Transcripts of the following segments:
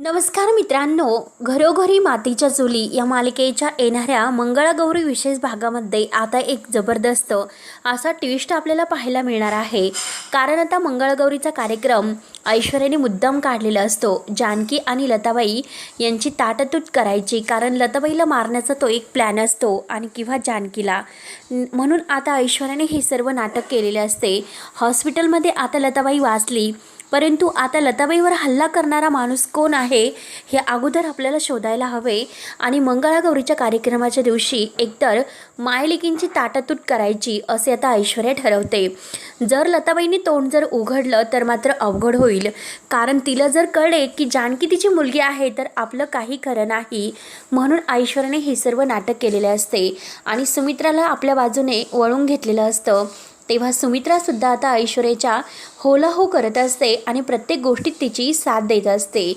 नमस्कार मित्रांनो घरोघरी मातीच्या चुली या मालिकेच्या येणाऱ्या मंगळागौरी विशेष भागामध्ये आता एक जबरदस्त असा ट्विस्ट आपल्याला पाहायला मिळणार आहे. कारण आता मंगळागौरीचा कार्यक्रम ऐश्वर्याने मुद्दाम काढलेला असतो. जानकी आणि लताबाई यांची ताटतूट करायची. कारण लताबाईला मारण्याचा तो एक प्लॅन असतो आणि किंवा जानकीला. म्हणून आता ऐश्वर्याने हे सर्व नाटक केलेले असते. हॉस्पिटलमध्ये आता लताबाई वाचली. परंतु आता लताबाईवर हल्ला करणारा माणूस कोण आहे हे अगोदर आपल्याला शोधायला हवे. आणि मंगळागौरीच्या कार्यक्रमाच्या दिवशी एकतर मायलिकींची ताटातूट करायची असे आता ऐश्वर्या ठरवते. जर लताबाईंनी तोंड जर उघडलं तर मात्र अवघड होईल. कारण तिला जर कळले की जानकी तिची मुलगी आहे तर आपलं काही खरं नाही. म्हणून ऐश्वर्याने हे सर्व नाटक केलेले असते. आणि सुमित्राला आपल्या बाजूने वळून घेतलेलं असतं. तेव्हा सुमित्रासुद्धा आता ऐश्वर्याच्या होला हो करत असते आणि प्रत्येक गोष्टीत तिची साथ देत असते.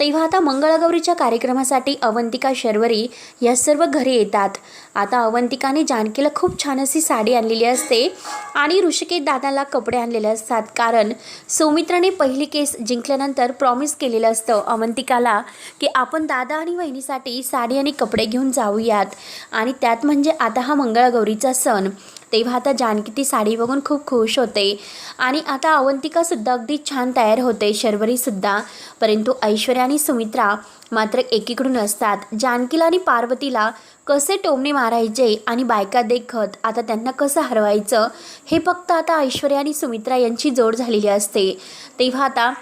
तेव्हा आता मंगळागौरीच्या कार्यक्रमासाठी अवंतिका शर्वरी या सर्व घरी येतात. आता अवंतिकाने जानकीला खूप छान अशी साडी आणलेली असते आणि ऋषिकेश दादाला कपडे आणलेले असतात. कारण सौमित्राने पहिली केस जिंकल्यानंतर प्रॉमिस केलेलं असतं अवंतिकाला की आपण दादा आणि वहिनीसाठी साडी आणि कपडे घेऊन जाऊयात. आणि त्यात म्हणजे आता हा मंगळागौरीचा सण. तेव्हा आता जानकी ती साडी बघून खूप खुश होते. आणि आता अवंतिकासुद्धा अगदी छान तयार होते शर्वरीसुद्धा परंतु ऐश्वर्या आणि सुमित्रा मात्र एकीकडून असतात. जानकीला आणि पार्वतीला कसे टोमणे मारायचे आणि बायका देखत आता त्यांना कसं हरवायचं हे फक्त आता ऐश्वर्या आणि सुमित्रा यांची जोड झालेली असते. तेव्हा आता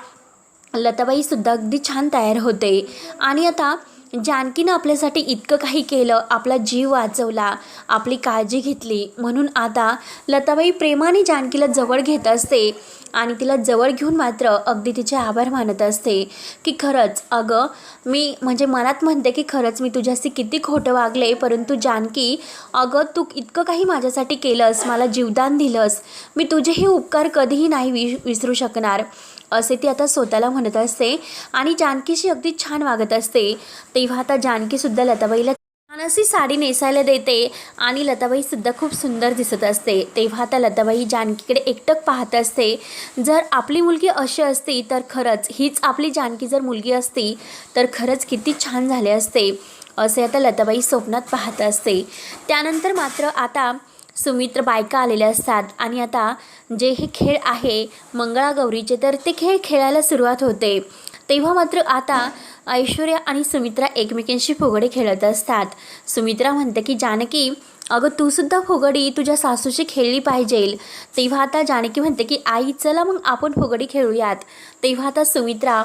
लताबाईसुद्धा अगदी छान तयार होते. आणि आता जानकीनं आपल्यासाठी इतकं काही केलं आपला जीव वाचवला आपली काळजी घेतली. म्हणून आता लताबाई प्रेमाने जानकीला जवळ घेत असते आणि तिला जवळ घेऊन मात्र अगदी तिचे आभार मानत असते की खरंच अगं मी म्हणजे मनात म्हणते की खरंच मी तुझ्याशी किती खोटं वागले परंतु जानकी अगं तू इतकं काही माझ्यासाठी केलंस मला जीवदान दिलंस. मी तुझे हे उपकार कधीही नाही वि विसरू शकणार. असे ती आता स्वतःला म्हणत असते आणि जानकीशी अगदी छान वागत असते. तेव्हा आता जानकीसुद्धा लताबाईला छान अशी साडी नेसायला देते आणि लताबाईसुद्धा खूप सुंदर दिसत असते. तेव्हा आता लताबाई जानकीकडे एकटक पाहत असते. जर आपली मुलगी अशी असती तर खरंच हीच आपली जानकी जर मुलगी असती तर खरंच किती छान झाले असते. असे आता लताबाई स्वप्नात पाहत असते. त्यानंतर मात्र आता सुमित्र बायका आलेल्या असतात. आणि आता जे हे खेळ आहे मंगळागौरीचे तर ते खेळ खेळायला सुरुवात होते. तेव्हा मात्र आता ऐश्वर्या आणि सुमित्रा एकमेकांशी फुगडी खेळत असतात. सुमित्रा म्हणते की जानकी अगं तूसुद्धा फुगडी तुझ्या सासूशी खेळली पाहिजे तेव्हा आता जानकी म्हणते की आई चला मग आपण फुगडी खेळूयात. तेव्हा आता सुमित्रा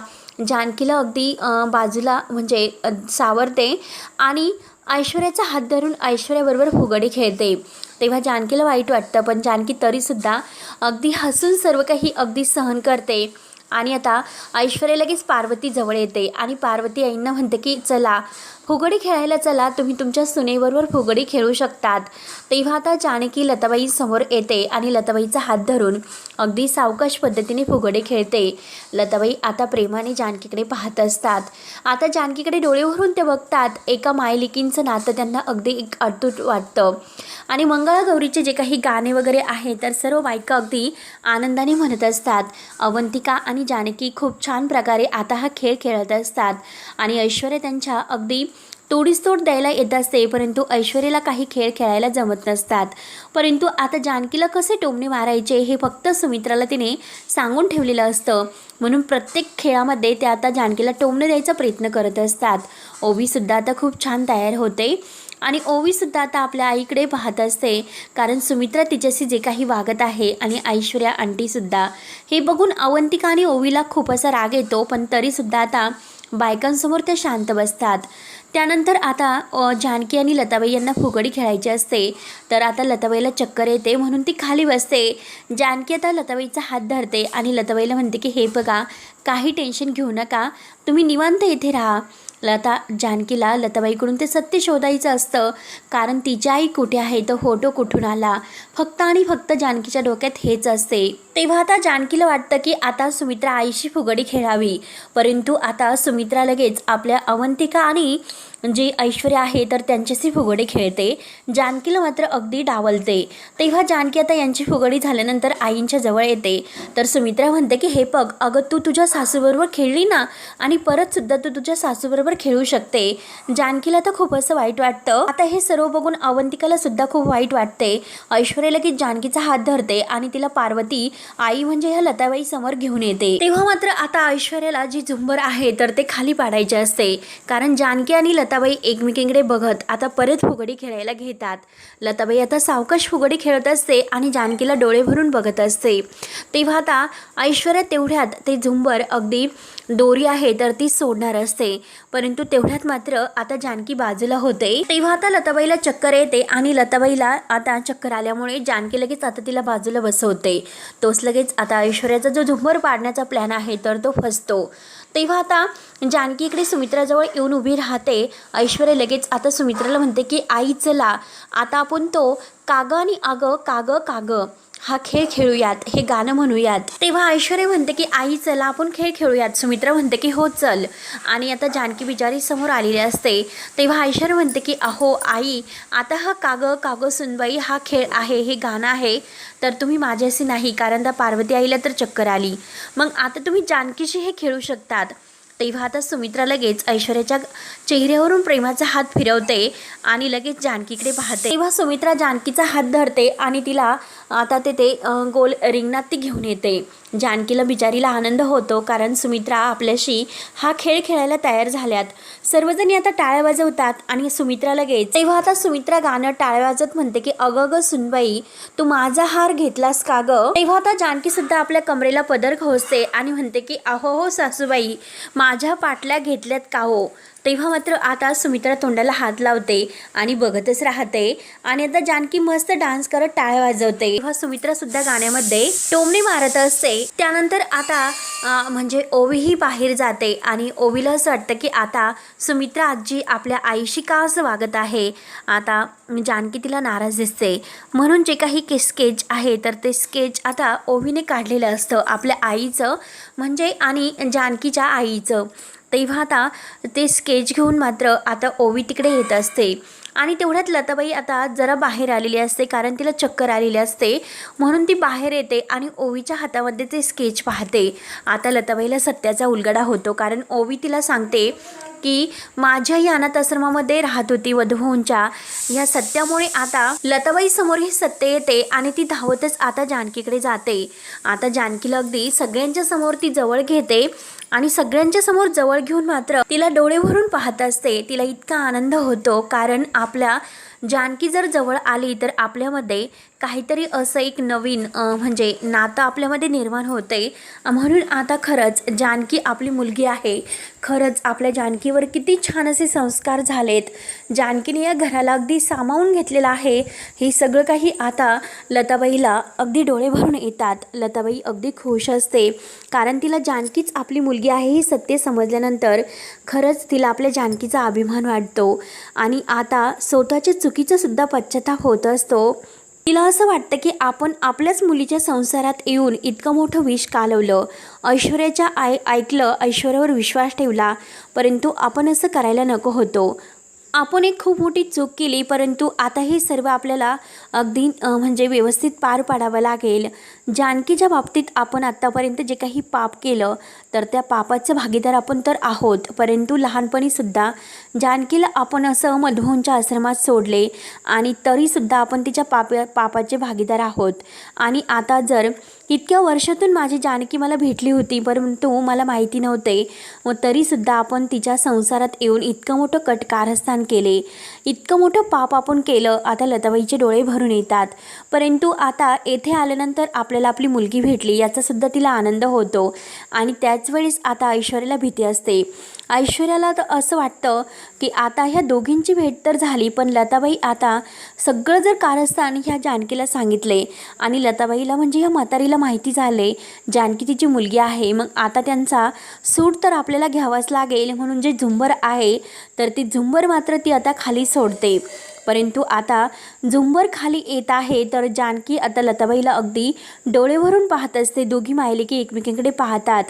जानकीला अगदी बाजूला म्हणजे सावरते. आणि ऐश्वर्याचा हात धरून ऐश्वर्याबरोबर फुगडी खेळते. तेव्हा जानकीला वाईट वाटतं पण जानकी तरीसुद्धा अगदी हसून सर्व काही अगदी सहन करते. आणि आता ऐश्वर्या लगेच पार्वतीजवळ येते आणि पार्वती आईंना म्हणते की चला फुगडी खेळायला चला तुम्ही तुमच्या सुनेबरोबर फुगडी खेळू शकतात. तेव्हा आता जानकी लताबाई समोर येते आणि लताबाईचा हात धरून अगदी सावकाश पद्धतीने फुगडी खेळते. लताबाई आता प्रेमाने जानकीकडे पाहत असतात. आता जानकीकडे डोळे भरून ते बघतात. एका मायलिकींचं नातं त्यांना अगदी एक अटूट वाटतं. आणि मंगळागौरीचे जे काही गाणे वगैरे आहे तर सर्व बायका अगदी आनंदाने म्हणत असतात. अवंतिका आणि जानकी खूप छान प्रकारे आता हा खेळ खेळत असतात. आणि ऐश्वर्या त्यांच्या अगदी तोडीस तोड द्यायला येत असते परंतु ऐश्वर्याला काही खेळ खेळायला जमत नसतात. परंतु आता जानकीला कसे टोमणे मारायचे हे फक्त सुमित्राला तिने सांगून ठेवलेलं असतं. म्हणून प्रत्येक खेळामध्ये ते आता जानकीला टोमणे द्यायचा प्रयत्न करत असतात. ओवीसुद्धा आता खूप छान तयार होते आणि ओवीसुद्धा आता आपल्या आईकडे पाहत असते कारण सुमित्रा तिच्याशी जे काही वागत आहे आणि ऐश्वर्या आंटीसुद्धा हे बघून अवंतिका आणि ओवीला खूप असा राग येतो पण तरीसुद्धा आता बायकांसमोर त्या शांत बसतात. त्यानंतर आता जानकी आणि लताबाई यांना फुगडी खेळायची असते. तर आता लताबाईला चक्कर येते म्हणून ती खाली बसते. जानकी आता लताबाईचा हात धरते आणि लताबाईला म्हणते की हे बघा काही टेन्शन घेऊ नका. तुम्ही निवांत इथे राहा. लता जानकीला लताबाईकडून ते सत्य शोधायचं असतं. कारण तिची आई कुठे आहे? तो फोटो कुठून आला? फक्त आणि फक्त जानकीच्या डोक्यात हेच असते. तेव्हा आता जानकीला वाटतं की आता सुमित्रा आईशी फुगडी खेळावी. परंतु आता सुमित्रा लगेच आपल्या अवंतिका आणि जी ऐश्वर्या आहे तर त्यांच्याशी फुगडी खेळते. जानकीला मात्र अगदी डावलते. तेव्हा जानकी आता यांची फुगडी झाल्यानंतर आईंच्या जवळ येते. तर सुमित्रा म्हणते की हे बघ अगं तू तुझ्या सासूबरोबर खेळली ना आणि परत सुद्धा तू तुझ्या सासूबरोबर खेळू शकते. जानकीला तर खूप असं वाईट वाटतं. आता हे सर्व बघून अवंतिकाला सुद्धा खूप वाईट वाटते. ऐश्वर्या लगेच जानकीचा हात धरते आणि तिला पार्वती आई म्हणजे ह्या लताबाई समोर घेऊन येते. तेव्हा मात्र आता ऐश्वर्याला जी झुंबर आहे तर ते खाली पाडायचे असते. कारण जानकी आणि लता लताबाई एकमेकींकडे बघत आता परत फुगडी खेळायला घेतात. लताबाई आता सावकाश फुगडी खेळत असते आणि जानकीला डोळे भरून बघत असते. तेव्हा आता ऐश्वर्या तेवढ्यात ते झुंबर अगदी दोरी आहे तर ती सोडणार असते. परंतु तेवढ्यात मात्र आता जानकी बाजूला होते. तेव्हा आता लताबाईला चक्कर येते आणि लताबाईला आता चक्कर आल्यामुळे जानकी लगेच आता तिला बाजूला बसवते. तोच लगेच आता ऐश्वर्याचा जो झुंबर पाडण्याचा प्लॅन आहे तर तो फसतो. तेव्हा आता जानकी इकडे सुमित्राजवळ येऊन उभी राहते. ऐश्वर्या लगेच आता सुमित्राला म्हणते की आई चला. आता आपण तो काग आणि आग काग कागं. हा खेळ खेळूयात हे गाणं म्हणूयात. तेव्हा ऐश्वर्या म्हणते की आई चला आपण खेळ खेळूयात. सुमित्रा म्हणते की हो चल. आणि आता जानकी बिचारी समोर आलेली असते. तेव्हा ऐश्वर्या म्हणते की अहो आई आता हा काग काग सुनबाई हा खेळ आहे हे गाणं आहे. तर तुम्ही माझ्याशी नाही कारण त्या पार्वती आईला तर चक्कर आली. मग आता तुम्ही जानकीशी हे खेळू शकतात. तेव्हा आता सुमित्रा लगेच ऐश्वर्याच्या चेहऱ्यावरून प्रेमाचा हात फिरवते आणि लगेच जानकीकडे पाहते. तेव्हा सुमित्रा जानकीचा हात धरते आणि तिला आता तिथे गोल रिंगणात ती घेऊन येते. जानकीला बिचारीला आनंद होतो कारण सुमित्रा आपल्याशी हा खेळ खेळायला तयार झाल्यात. सर्वजणी आता टाळ्या वाजवतात आणि सुमित्रा लगेच तेव्हा आता सुमित्रा गाणं टाळ्या वाजत म्हणते की अगं ग सुनबाई तू माझा हार घेतलास का ग? तेव्हा आता जानकी सुद्धा आपल्या कमरेला पदर खोसते आणि म्हणते की अहो हो सासूबाई माझ्या पाटल्या घेतल्यात का हो? तेव्हा मात्र आता सुमित्रा तोंडाला हात लावते आणि बघतच राहते. आणि आता जानकी मस्त डान्स करत टाळ्या वाजवते. तेव्हा सुमित्रा सुद्धा गाण्यामध्ये टोमणी मारत असते. त्यानंतर आता म्हणजे ओवीही बाहेर जाते आणि ओवीला असं वाटतं की आता सुमित्रा आजी आपल्या आईशी का असं वागत आहे? आता जानकी तिला नाराज दिसते. म्हणून जे काही के स्केच आहे तर ते स्केच आता ओवीने काढलेलं असतं. आपल्या आईचं म्हणजे आणि जानकीच्या आईचं. तेव्हा आता ते स्केच घेऊन मात्र आता ओवी तिकडे येत असते. आणि तेवढ्यात लताबाई आता जरा बाहेर आलेली असते कारण तिला चक्कर आलेली असते. म्हणून ती बाहेर येते आणि ओवीच्या हातामध्ये ते स्केच पाहते. आता लताबाईला सत्याचा उलगडा होतो कारण ओवी तिला सांगते की माझ्याही अनाथ आश्रमामध्ये राहत होती वधूभाऊंच्या ह्या सत्यामुळे आता लताबाई समोर ही सत्य येते आणि ती धावतच आता जानकीकडे जाते. आता जानकीला अगदी सगळ्यांच्या समोर ती जवळ घेते. आणि सगळ्यांच्या समोर जवळ घेऊन मात्र तिला डोळे भरून पाहत असते. तिला इतका आनंद होतो कारण आपल्या जानकी जर जवळ आली तर आपल्यामध्ये काहीतरी असं एक नवीन म्हणजे नातं आपल्यामध्ये निर्माण होते. म्हणून आता खरंच जानकी आपली मुलगी आहे. खरंच आपल्या जानकीवर किती छान असे संस्कार झालेत. जानकीने या घराला अगदी सामावून घेतलेलं आहे. हे सगळं काही आता लताबाईला अगदी डोळे भरून येतात. लताबाई अगदी खुश असते. कारण तिला जानकीच आपली मुलगी आहे हे सत्य समजल्यानंतर खरंच तिला आपल्या जानकीचा अभिमान वाटतो. आणि आता स्वतःच्या चुकीचा सुद्धा पश्चाताप होत असतो. तिला असं वाटतं की आपण आपल्याच मुलीच्या संसारात येऊन इतकं मोठं विष कालवलं. ऐश्वर्याच्या आय ऐकलं ऐश्वर्यावर विश्वास ठेवला परंतु आपण असं करायला नको होतो. आपण एक खूप मोठी चूक केली परंतु आता हे सर्व आपल्याला अगदी म्हणजे व्यवस्थित पार पाडावं लागेल. जानकीच्या बाबतीत आपण आत्तापर्यंत जे काही पाप केलं तर त्या पापाचं भागीदार आपण तर आहोत. परंतु लहानपणीसुद्धा जानकीला आपण असं मधुवंच्या आश्रमात सोडले आणि तरीसुद्धा आपण तिच्या पाप पापाचे भागीदार आहोत. आणि आता जर इतक्या वर्षातून माझी जानकी मला भेटली होती परंतु मला माहिती नव्हते व तरीसुद्धा आपण तिच्या संसारात येऊन इतकं मोठं कट कारस्थान केले. इतकं मोठं पाप आपण केलं. आता लताबाईचे डोळे भर भरून येतात. परंतु आता येथे आल्यानंतर आपल्याला आपली मुलगी भेटली याचासुद्धा तिला आनंद होतो. आणि त्याच वेळेस आता ऐश्वर्याला भीती असते. ऐश्वर्याला तर असं वाटतं की आता ह्या दोघींची भेट तर झाली पण लताबाई आता सगळं जर कारस्थान ह्या जानकीला सांगितले आणि लताबाईला म्हणजे ह्या म्हातारीला माहिती झाले जानकी तिची मुलगी आहे मग आता त्यांचा सूट तर आपल्याला घ्यावाच लागेल म्हणून जे झुंबर आहे तर ती झुंबर मात्र ती आता खाली सोडते. परंतु आता झुंबर खाली येत आहे तर जानकी आता लताबाईला अगदी डोळेवरून पाहत असते. दोघी मायलेकी एकमेकींकडे पाहतात.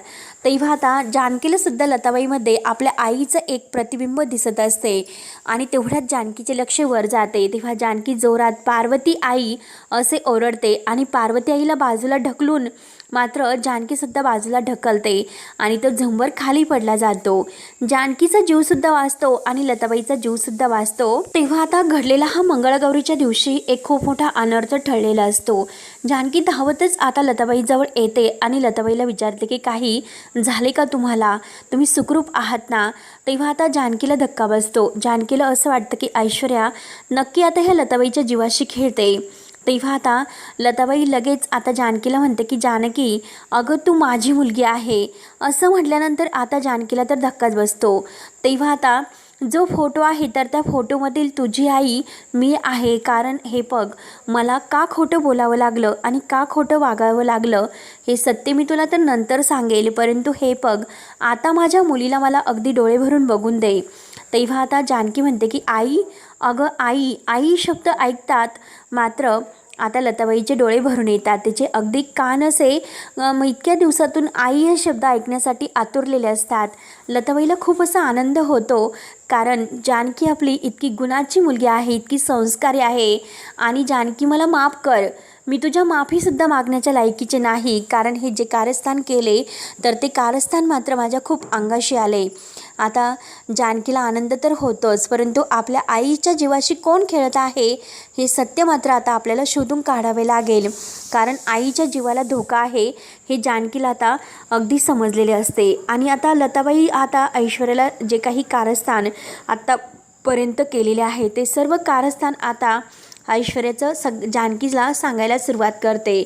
तेव्हा आता जानकीला सुद्धा लताबाईमध्ये आपल्या आईचं एक प्रतिबिंब दिसत असते. आणि तेवढ्यात जानकीचे लक्ष वर जाते. तेव्हा जानकी जोरात पार्वती आई असे ओरडते आणि पार्वती आईला बाजूला ढकलून मात्र जानकीसुद्धा बाजूला ढकलते आणि तो झंबर खाली पडला जातो. जानकीचा जीवसुद्धा वाचतो आणि लताबाईचा जीवसुद्धा वाचतो. तेव्हा आता घडलेला हा मंगळगौरीच्या दिवशी एक खूप मोठा अनर्थ ठरलेला असतो. जानकी धावतच आता लताबाईजवळ येते आणि लताबाईला विचारते की काही झाले का तुम्हाला? तुम्ही सुखरूप आहात ना? तेव्हा आता जानकीला धक्का बसतो. जानकीला असं वाटतं की ऐश्वर्या नक्की आता ह्या लताबाईच्या जीवाशी खेळते. तेव्हा आता लताबाई लगेच आता जानकीला म्हणते की जानकी अगं तू माझी मुलगी आहे. असं म्हटल्यानंतर आता जानकीला तर धक्काच बसतो. तेव्हा आता जो फोटो आहे तर त्या फोटोमधील तुझी आई मी आहे. कारण हे बघ मला का खोटं बोलावं लागलं आणि का खोटं वागावं लागलं हे सत्य मी तुला तर नंतर सांगेल. परंतु हे बघ आता माझ्या मुलीला मला अगदी डोळे भरून बघून दे. तेव्हा आता जानकी म्हणते की आई अगं आई आई शब्द ऐकतात. मात्र आता लताबाईचे डोळे भरून येतात. तिचे अगदी कान असे इतक्या दिवसातून आई हे शब्द ऐकण्यासाठी आतुरलेले असतात. लताबाईला खूप असा आनंद होतो कारण जानकी आपली इतकी गुणाची मुलगी आहे इतकी संस्कारी आहे. आणि जानकी मला माफ कर मी तुझ्या माफीसुद्धा मागण्याच्या लायकीचे नाही कारण हे जे कारस्थान केले तर ते कारस्थान मात्र माझ्या खूप अंगाशी आले. आता जानकीला आनंद तर होतोच परंतु आपल्या आईच्या जीवाशी कोण खेळत आहे हे सत्य मात्र आता आपल्याला शोधून काढावे लागेल. कारण आईच्या जीवाला धोका आहे हे जानकीला आता अगदी समजलेले असते. आणि आता लताबाई आता ऐश्वर्याला जे काही कारस्थान आत्तापर्यंत केलेले आहे ते सर्व कारस्थान आता ऐश्वर्याचं सग जानकीला सांगायला सुरुवात करते.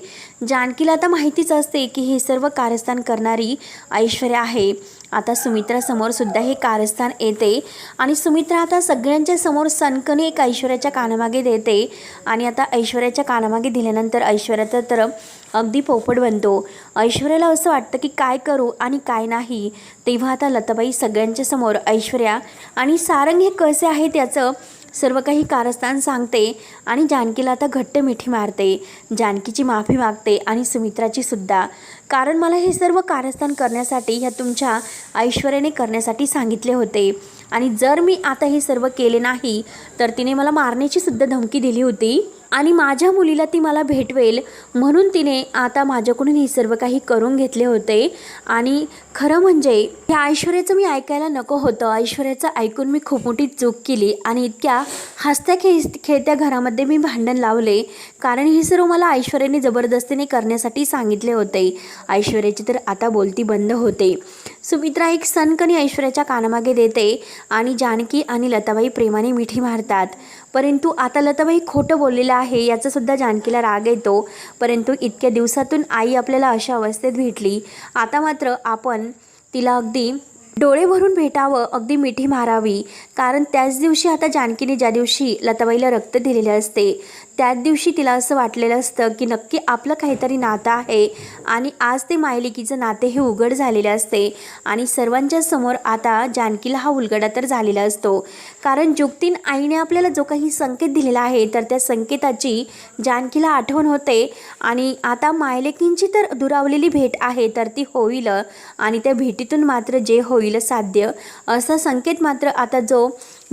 जानकीला आता माहितीच असते की हे सर्व कारस्थान करणारी ऐश्वर्या आहे. आता सुमित्रासमोर सुद्धा हे कारस्थान येते. आणि सुमित्रा आता सगळ्यांच्या समोर सनकने एक ऐश्वर्याच्या कानामागे देते. आणि आता ऐश्वर्याच्या कानामागे दिल्यानंतर ऐश्वर्याचा तर अगदी पोपट बनतो. ऐश्वर्याला असं वाटतं की काय करू आणि काय नाही. तेव्हा आता लताबाई सगळ्यांच्या समोर ऐश्वर्या आणि सारंग हे कसे आहे त्याचं सर्व काही कारस्थान सांगते आणि जानकीला आता घट्ट मिठी मारते. जानकीची माफी मागते आणि सुमित्राची सुद्धा. कारण मला हे सर्व कारस्थान करण्यासाठी ह्या तुमच्या ऐश्वर्याने करण्यासाठी सांगितले होते. आणि जर मी आता हे सर्व केले नाही तर तिने मला मारण्याची सुद्धा धमकी दिली होती. आणि माझ्या मुलीला ती मला भेटवेल म्हणून तिने आता माझ्याकडून हे सर्व काही करून घेतले होते. आणि खरं म्हणजे हे ऐश्वर्याचं मी ऐकायला नको होतं. ऐश्वर्याचं ऐकून मी खूप मोठी चूक केली आणि इतक्या हसत्या खेळ खेळत्या घरामध्ये मी भांडण लावले. कारण हे सर्व मला ऐश्वर्याने जबरदस्तीने करण्यासाठी सांगितले होते. ऐश्वर्याची तर आता बोलती बंद होते. सुमित्रा एक सनकनी ऐश्वर्याच्या कानामागे देते आणि जानकी आणि लताबाई प्रेमाने मिठी मारतात. परंतु आता लताबाई खोटं बोललेलं आहे याचासुद्धा जानकीला राग येतो. परंतु इतक्या दिवसातून आई आपल्याला अशा अवस्थेत भेटली. आता मात्र आपण तिला अगदी डोळे भरून भेटावं अगदी मिठी मारावी. कारण त्याच दिवशी आता जानकीने ज्या दिवशी लताबाईला रक्त दिलेले असते त्याच दिवशी तिला असं वाटलेलं असतं की नक्की आपलं काहीतरी नातं आहे. आणि आज ते मायलिकीचं नाते हे उघड झालेले असते. आणि सर्वांच्या समोर आता जानकीला हा उलगडा तर झालेला असतो. कारण जोगतीन आईने आपल्याला जो काही संकेत दिलेला आहे तर त्या संकेताची जानकीला आठवण होते. आणि आता मायलेकींची तर दुरावलेली भेट आहे तर ती होईल. आणि त्या भेटीतून मात्र जे होईल साध्य. असा संकेत मात्र आता जो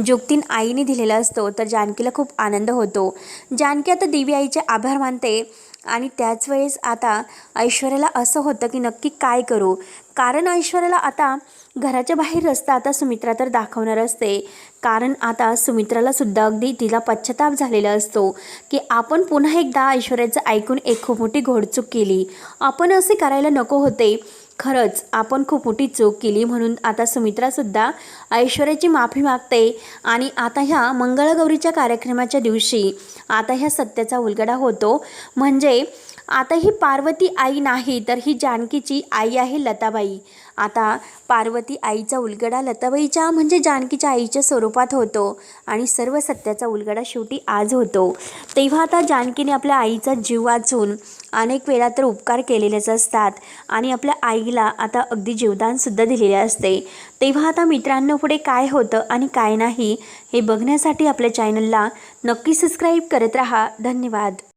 जोगतीन आईने दिलेला असतो तर जानकीला खूप आनंद होतो. जानकी आता देवी आईचे आभार मानते आणि त्याच वेळेस आता ऐश्वर्याला असं होतं की नक्की काय करू? कारण ऐश्वर्याला आता घराच्या बाहेर रस्ता आता सुमित्रा तर दाखवणार असते. कारण आता सुमित्राला सुद्धा अगदी तिला पश्चाताप झालेला असतो की आपण पुन्हा एकदा ऐश्वर्याचं ऐकून एक खूप मोठी घोडचूक केली. आपण असे करायला नको होते. खरंच आपण खूप मोठी चूक केली म्हणून आता सुमित्रासुद्धा ऐश्वर्याची माफी मागते आणि आता ह्या मंगळगौरीच्या कार्यक्रमाच्या दिवशी आता ह्या सत्याचा उलगडा होतो. म्हणजे आता ही पार्वती आई नाही तर ही जानकीची आई आहे लताबाई. आता पार्वती आईचा उलगडा लताबाईच्या म्हणजे जानकीच्या आईच्या स्वरूपात होतो आणि सर्व सत्याचा उलगडा शेवटी आज होतो. तेव्हा आता जानकीने आपल्या आईचा जीव वाचून अनेक वेळा तर उपकार केलेलेच असतात आणि आपल्या आईला आता अगदी जीवदानसुद्धा दिलेले असते. तेव्हा आता मित्रांनो पुढे काय होतं आणि काय नाही हे बघण्यासाठी आपल्या चॅनलला नक्की सबस्क्राईब करत राहा. धन्यवाद.